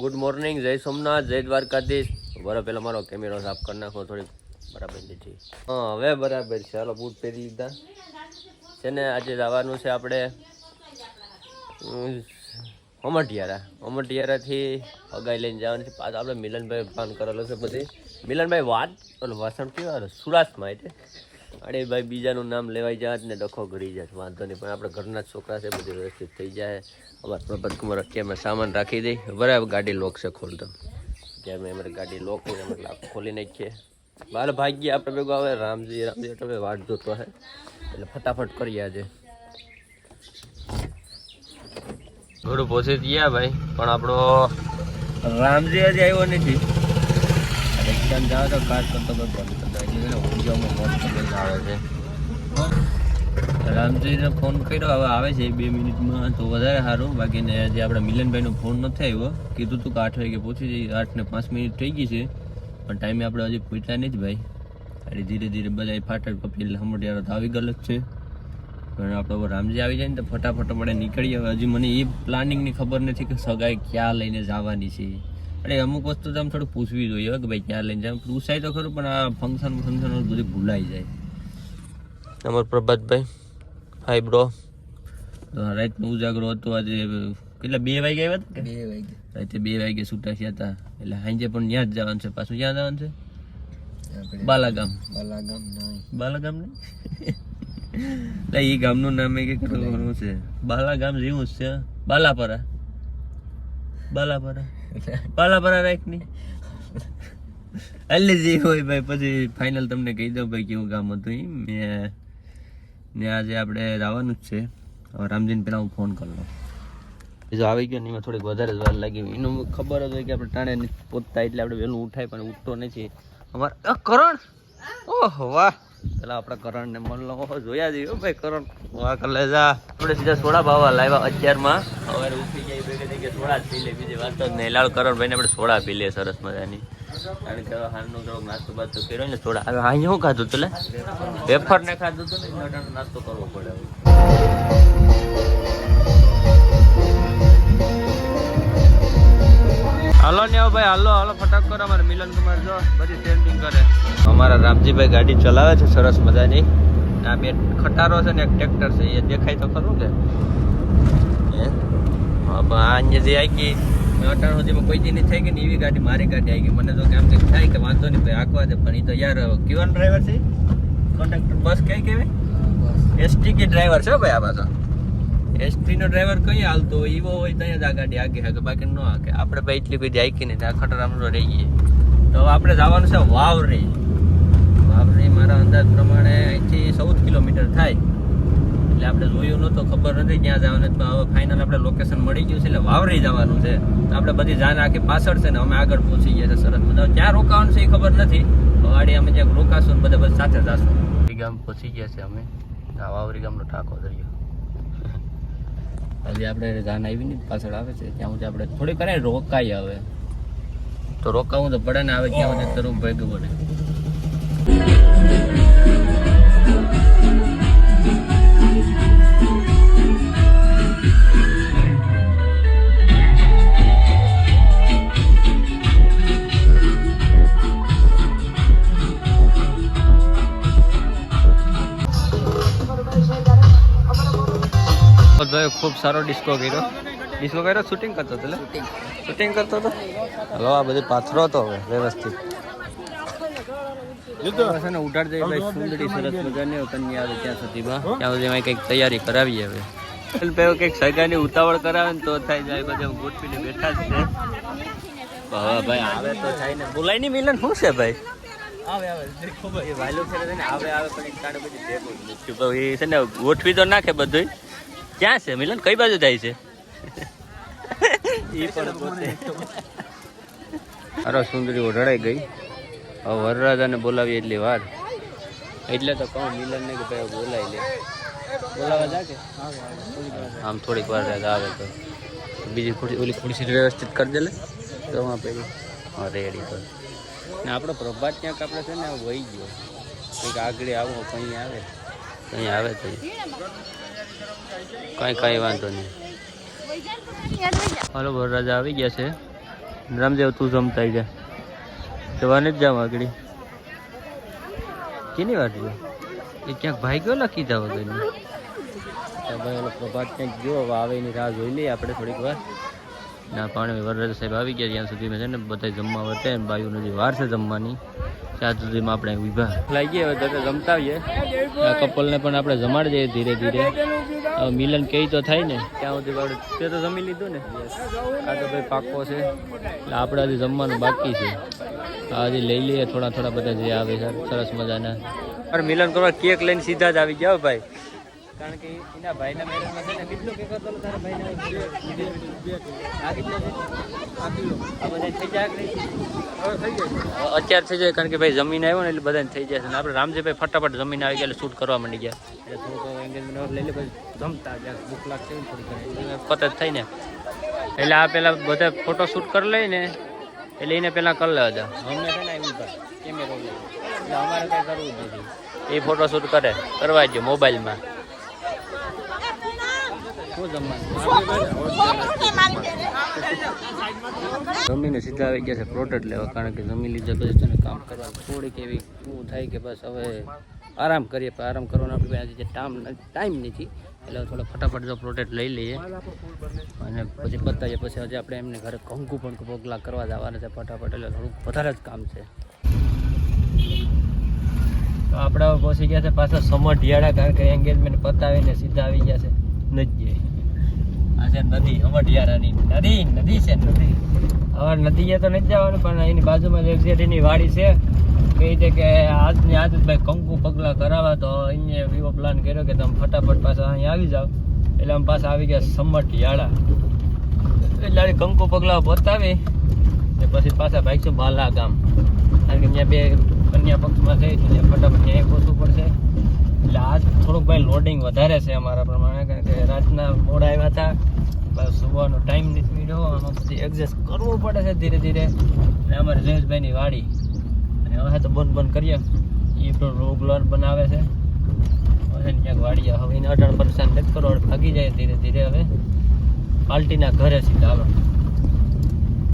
Good morning જય સોમનાથ, જય દ્વારકાધીશ. બરાબર પહેલાં મારો કેમેરો સાફ કરી નાખો, થોડીક બરાબર લીધી હા, હવે બરાબર છે. ચાલો બૂટ પહેરી લીધા. છે ને, આજે જવાનું છે આપણે હોમટિયારા હોમટિયારાથી અગાઈ લઈને જવાનું છે. પાછા આપણે મિલનભાઈ પ્લાન કરેલો છે બધી. મિલનભાઈ વાત અને વાસણ કેવા સુરાસમાં એટલે અરે ભાઈ, બીજાનું નામ લેવાઈ જાય ને ડખો ઘડી જાય, વાંધો નહીં. પણ આપણે ઘરના જ છોકરા છે, બધું વ્યવસ્થિત થઈ જાય. અમારા પ્રભાત કુમાર અત્યારે અમે સામાન રાખી દઈ. બરાબર, ગાડી લોક છે ખોલતો કે અમે અમારી ગાડી લોક ખોલી નાખીએ. બાર ભાગ્ય આપણે ભેગો આવે, રામજી રામજી તમે વાટ જોતો હે. એટલે ફટાફટ કરીએ આજે. થોડું પહોંચી ગયા ભાઈ, પણ આપણો રામજી હજી આવ્યો નથી. એક્ઝામ જાવ તો ખાસ કરતો કોઈ બંધ કરતો એટલે ઊંઝામાં ફોન કરીને આવે છે. રામજીને ફોન કર્યો, હવે આવે છે બે મિનિટમાં તો વધારે સારું. બાકીને જે આપણા મિલનભાઈનો ફોન નથી આવ્યો. કીધું તું કે આઠ વાગે પહોંચી જઈ આઠ ને પાંચ મિનિટ થઈ ગઈ છે. પણ ટાઈમે આપણે હજી પહોંચ્યા નહીં જ ભાઈ. એટલે ધીરે ધીરે બધા ફાટક કપી હમણાં તો આવી ગયેલો છે. પણ આપણે રામજી આવી જાય ને તો ફટાફટ આપણે નીકળીએ. હવે હજી મને એ પ્લાનિંગની ખબર નથી કે સગાઈ ક્યાં લઈને જવાની છે. અરે અમુક વસ્તુ તો આમ થોડું પૂછવી જોઈએ કે ભાઈ ક્યાં લઈને જાય પૂછાય તો ખરું પણ આ ફંક્શન ફંક્શન બધું ભૂલાઈ જાય. અમર પ્રભાતભાઈ હાય બ્રો તો રાતનો ઉજાગરો હતો આજે કેટલા બે વાગે આવ્યા હતા કે? બે વાગે. રાતે બે વાગે છૂટા થયા હતા. એટલે સાંજે પણ ત્યાં જ જવાનું છે. પાછું ક્યાં જવાનું છે? બાલાગામ. બાલાગામ નહીં. બાલાગામ ને એટલે એ ગામનું નામ એ કે શું છે. બાલાગામ જેવું જ છે. બાલાપરા. બાલાપરા. બાલાપરા રાખની એટલે જે હોય ભાઈ, પછી ફાઇનલ તમને કહી દઉં ભાઈ કેવું કામ હતું મેં ને આજે આપણે આવવાનું જ છે. હવે રામજીને પહેલાં હું ફોન કરી લઉં જો આવી ગયો ને એમાં થોડીક વધારે વાર લાગી એનું ખબર જ હોય કે આપણે ટાણે પોતતા એટલે આપણે વહેલું ઉઠાય પણ ઉઠતો નથી. અમારે કરણ! ઓહો, વાહ! પેલા આપણે કરણ ને મન ઓહો જોયા જઈએ હો, ભાઈ, કરણ. વાહ કલે જા. આપણે સીધા સોડા ભાવા લાવ્યા અત્યારમાં. હવે ઉઠી જાય ભેગા થઈ ગયા, સોડા પી લે, બીજી વાત જ નહીં લાલ કરણ ભાઈને આપણે સોડા પી લે, સરસ મજાની. કારણ કે હાલનો થોડોક નાસ્તો બાસ્તો કર્યો ને, સોડા. હવે અહીં શું ખાધું તું લે? વેફર ને ખાધું તું ને નાસ્તો કરવો પડે હાલો ને ભાઈ, હાલો હાલો, ફટાક કરો, અમારે મિલન કુમાર જો, બધી સેન્ટિંગ કરે. અમારા રામજીભાઈ ગાડી ચલાવે છે, સરસ મજાની. આ બે ખટારો છે ને, એક ટ્રેક્ટર છે, એ દેખાય તો ખરું કે? અહીંયા જે આવી ગઈ અટાણ સુધીમાં કોઈ દી નહીં થઈ ગઈ ને, એવી ગાડી, મારી ગાડી આવી ગઈ. મને તો કેમ કંઈક થાય કે વાંધો નહીં ભાઈ આખવા દે. પણ એ તો યાર, કેવાનો ડ્રાઈવર છે કોન્ટ્રાક્ટર બસ કઈ કેવાય એસટી કે ડ્રાઈવર છે ભાઈ આ પાછો. એસટીનો ડ્રાઈવર કઈ હાલતો હોય એવો હોય તો અહીંયા જ આ ગાડી આગે હાકે, બાકી ન હાકે. આપણે ભાઈ એટલી બધી આઈકી નહીં આ ખટરામનો રહી ગઈએ તો આપણે જવાનું છે વાવરી. વાવરી મારા અંદાજ પ્રમાણે અહીંથી ચૌદ કિલોમીટર થાય. એટલે આપણે જોયું નહોતું, ખબર નથી ક્યાં જવાનું તો હવે ફાઇનલ આપણે લોકેશન મળી ગયું છે, એટલે વાવરી જવાનું છે. તો આપણે બધી જાન આખી પાછળ છે ને અમે આગળ પહોંચી ગયા છે સરસ બધા ક્યાં રોકાવાનું છે એ ખબર નથી. વાડી અમે જ્યાં રોકાશું બધા બધા સાથે જશું. ગામ પહોંચી ગયા છે અમે. આ વાવરી ગામનો ટાંકો દરિયો. હજી આપણે જાન આવી ને પાછળ આવે છે. ત્યાં સુધી આપણે થોડી કરે રોકાઈ આવે તો રોકાવું તો પડે ને આવે ક્યાં સુધી તરું ભેગું પડે ખૂબ સારો ડિસ્કો કર્યો. ડિસ્કો કર્યો શૂટિંગ કરતો હતો શૂટિંગ કરતો હતો? હલો આ બધી પાથરો હતો હવે વ્યવસ્થિત. ઉડાડ દઈએ ભાઈ સુંદરી સરસ મજાની કન્યા આવે ત્યાં સુધીમાં ત્યાં સુધી એમાં કંઈક તૈયારી કરાવીએ હવે. પેલો કંઈક સગાની ઉતાવળ કરાવે ને તો થાય જાય બધા ગોઠવીને બેઠા જ છે. હવે ભાઈ આવે તો થાય ને. બોલાય નહીં મિલન શું છે ભાઈ? ગોઠવી તો નાખે બધું ક્યાં છે મિલન? કઈ બાજુ થાય છે? ઈ પણ પોતે. અરે સુંદરી ઓઢળાઈ ગઈ. હવે વરરાજાને બોલાવી એટલી વાર. એટલે તો કહું મિલન ને કે ભાઈ બોલાવી લે. બોલાવા જા કે? આમ થોડીક વાર આવે તો. બીજી ખુરશી ઓલી ખુરશી વ્યવસ્થિત કરી દે લે. તો હા પેલી હા રેડી તો ને આપણો પ્રભાત ક્યાંક આપણે છે ને વહી ગયો. કંઈક આગળ આવો કંઈ આવે. કંઈ આવે તો. કંઈ કંઈ વાંધો નહીં. હાલો વરરાજા આવી ગયા છે. રામદેવ તું જમતા જા. જવાની જ જાવ આગળ. કેની વાત છે? એ ક્યાંક ભાઈ ગયો લખી જાવ તો ભાઈ ઓલો પ્રભાત ક્યાંક ગયો હવે આવે એની રાહ જોઈ લઈએ આપણે થોડીક વાર. ના પાણી વરરાજ સાહેબ આવી ગયા ત્યાં સુધીમાં છે ને બધા જમવા વર્તે ને બાયું વાર છે જમવાની. ત્યાં સુધીમાં આપણે ઊભા. લાગીએ ગયા હવે જમતા આવીએ. કપલને પણ આપણે જમાડી દઈએ ધીરે ધીરે. મિલન કહી તો થાય ને. ત્યાં સુધી તે તો જમી લીધું ને. આ તો ભાઈ પાકો છે. એટલે આપણે હજી જમવાનું બાકી છે. આ હજી લઈ લઈએ થોડા થોડા બધા જે આવે સર સરસ મજાના. મિલન કરવા કેક લઈને સીધા જ આવી ગયા ભાઈ. કારણ કે એના ભાઈના મેરેજમાં છે ને કેટલો કેક હતો તારા ભાઈના? આ કેટલો છે? આ કિલો આ બધા થઈ જાય કે અત્યારે થઈ જાય કારણ કે ભાઈ જમીન આવ્યો ને એટલે બધાને થઈ જાય છે. અને આપણે રામજીભાઈ ફટાફટ જમીન આવી ગયા એટલે શૂટ કરવા માંડી ગયા. એટલે થોડુંક એન્ગેજમેન્ટ લઈ લે પછી જમતા ભૂખ લાગશે ને ઘણી. જ થઈ ને એટલે આ પહેલાં બધા ફોટો શૂટ કરી લઈને એટલે એને પહેલાં કરી લેવા દે અમને છે ને એવું કેમેરો એટલે અમારે કંઈ કરવું નથી. એ ફોટો શૂટ કરે કરવા જ મોબાઈલમાં જમીને સીધા આવી ગયા છે પ્રોડક્ટ લેવા, કારણ કે જમી લીધા પછી તને કામ કરવા થોડીક એવી શું થાય કે બસ હવે આરામ કરીએ આરામ કરવાનો આપણે ટાઈમ નથી, એટલે થોડો ફટાફટ જો પ્રોડક્ટ લઈ લઈએ. અને પછી બતાવીએ, પછી આજે આપણે એમને ઘરે કંકુ પણ પગલા કરવા જવાના છે ફટાફટ, એટલે થોડુંક વધારે જ કામ છે. આપણે પહોંચી ગયા છે પાછા સમઢિયાળા, કારણ કે એન્ગેજમેન્ટ પતાવીને સીધા આવી ગયા છે. છે નદી, અમઢિયારાની. નદી નદી છે નદી. હવે નદીએ તો નથી જવાનું, પણ એની બાજુમાં એની વાડી છે કહી છે કે આજની આજ ભાઈ કંકુ પગલા કરાવવા, તો અહીંયા એવો પ્લાન કર્યો કે તમે ફટાફટ પાછા અહીંયા આવી જાઓ. એટલે અમે પાછા આવી ગયા સમઢિયાળા. એટલે કંકુ પગલા બતાવી ને પછી પાછા ભાઈ છું બાલા ગામ. કારણ કે ત્યાં બે કન્યા પક્ષમાં છે ફટાફટ ત્યાં પહોંચવું પડશે. એટલે આજ થોડુંક ભાઈ લોડિંગ વધારે છે અમારા પ્રમાણે, કારણ કે રાતના મોડા આવ્યા હતા. બસ સુવાનો ટાઈમ નથી મળ્યો. આમાં પછી એડજસ્ટ કરવું પડે છે ધીરે ધીરે. અને અમારે જયેશભાઈની વાડી. અને હવે તો બંધ બંધ કરીએ. એ પણ રોગલોર બનાવે છે. હવે ક્યાંક વાડીએ હવે એને અઢાર પરેશાન નથી કરો ભાગી જાય ધીરે ધીરે હવે. પાલ્ટીના ઘરે સીધા આવે